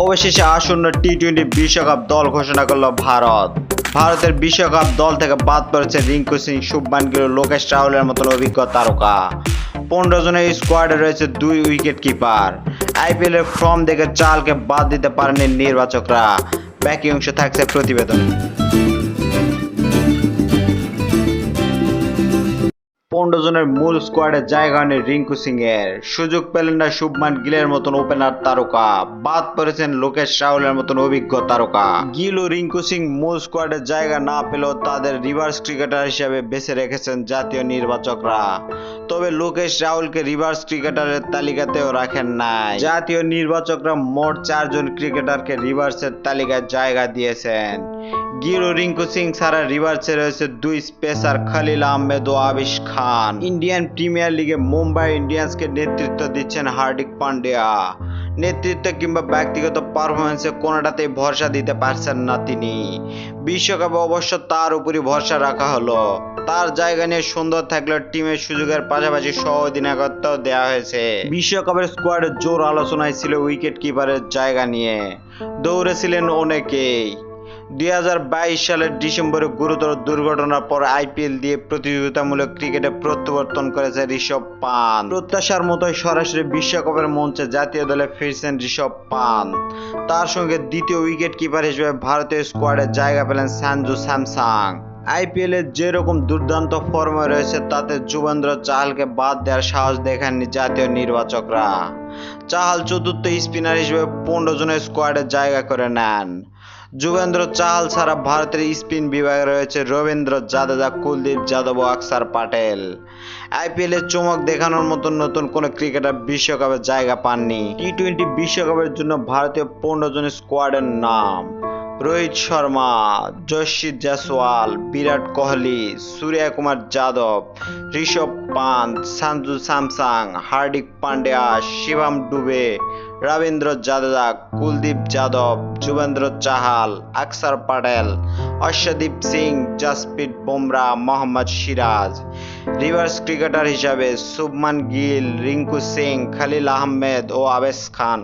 অবশেষে আসন্ন T twenty বিশ্বকাপ দল ঘোষণা করল ভারত। ভারতের বিশ্বকাপ দল থেকে বাদ পড়েছে রিঙ্কু সিং, শুভমান গিল, লোকেশ রাহুলের মতন অভিজ্ঞ তারকা। পনেরো জনের স্কোয়াডে রয়েছে দুই উইকেট কিপার আইপিএল এর ফর্ম দেখে চালকে বাদ দিতে পারেনি নির্বাচকরা। বাকি অংশে থাকছে প্রতিবেদনে। জনের মূল স্কোয়াডে জায়গা নেই রিঙ্কু সিং এর সুযোগ পেলেন না শুভমান গিলের মতন ওপেনার তারকা। বাদ পড়েছেন লোকেশ রাহুলের মতন অভিজ্ঞ তারকা। গিল ও রিঙ্কু সিং মূল স্কোয়াডে জায়গা না পেলেও তাদের রিভার্স ক্রিকেটার হিসেবে বেছে রেখেছেন জাতীয় নির্বাচকরা। তবে লোকেশ রাহুলকে রিভার্স ক্রিকেটারের তালিকাতেও রাখেন নাই। জাতীয় নির্বাচকরা মোট চারজন ক্রিকেটারকে রিভার্সের তালিকায় জায়গা দিয়েছেন। গিরু রিঙ্কু সিং ছাড়া রিভার্সে রয়েছে দুই স্পেসার খালিল আহমেদ ও আবিশ খান। ইন্ডিয়ান প্রিমিয়ার লিগে মুম্বাই ইন্ডিয়ান্সকে নেতৃত্ব দিচ্ছেন হার্দিক পান্ডিয়া। নেতৃত্ব কিংবা ব্যক্তিগত পারফরমেন্সে কোনোটাতেই ভরসা দিতে পারছেন না তিনি। বিশ্বকাপে অবশ্য তার উপরই ভরসা রাখা হলো। তার জায়গা নিয়ে সুন্দর থাকলে টিমের সুযোগের পাশাপাশি সহ অধিনায়কত্ব দেওয়া হয়েছে। বিশ্বকাপের স্কোয়াডে জোর আলোচনায় ছিল উইকেট কিপারের জায়গা নিয়ে। দৌড়েছিলেন অনেকেই। দুই হাজার বাইশ সালের ডিসেম্বরে গুরুতর দুর্ঘটনার পর আইপিএল দিয়ে প্রতিযোগিতামূলক ক্রিকেটে প্রত্যাবর্তন করেছে ঋষভ পান প্রত্যাশার মতোই সরাসরি বিশ্বকাপের মঞ্চে জাতীয় দলে ফিরছেন ঋষভ পান তার সঙ্গে দ্বিতীয় উইকেট কিপার হিসেবে ভারতীয় স্কোয়াডে জায়গা পেলেন সানজু স্যামসাং। আইপিএল যেরকম দুর্দান্ত ফর্মে রয়েছে, তাতে যুবেন্দ্র চাহালকে বাদ দেওয়ার সাহস দেখাননি জাতীয় নির্বাচকরা। চাহাল চতুর্থ স্পিনার হিসেবে পনেরো জনের স্কোয়াডে জায়গা করে নেন। যুগেন্দ্র চাল ছাড়া ভারতের স্পিন বিভাগে রয়েছে রবীন্দ্র জাদেজা, কুলদীপ যাদব ও আকসার পাটেল। আইপিএল চমক দেখানোর মতো নতুন কোনো ক্রিকেটার বিশ্বকাপে জায়গা পাননি। টি টোয়েন্টি বিশ্বকাপের জন্য ভারতীয় পনেরো জন স্কোয়াডের নাম। রোহিত শর্মা জয়শ্রী জয়সওয়াল, বিরাট কোহলি, সূর্য কুমার যাদব, ঋষভ পান্ত, সানজু স্যামসাং, হার্দিক পান্ডিয়া, শিবম ডুবে, রবীন্দ্র জাদেজা, কুলদীপ যাদব, যুবেন্দ্র চাহাল, আকসার পাটেল, অশ্বদীপ সিং, জসপ্রীত বুমরা, মোহাম্মদ সিরাজ। রিভার্স ক্রিকেটার হিসাবে শুভমান গিল, রিঙ্কু সিং, খালিল আহমেদ ও আবেশ খান।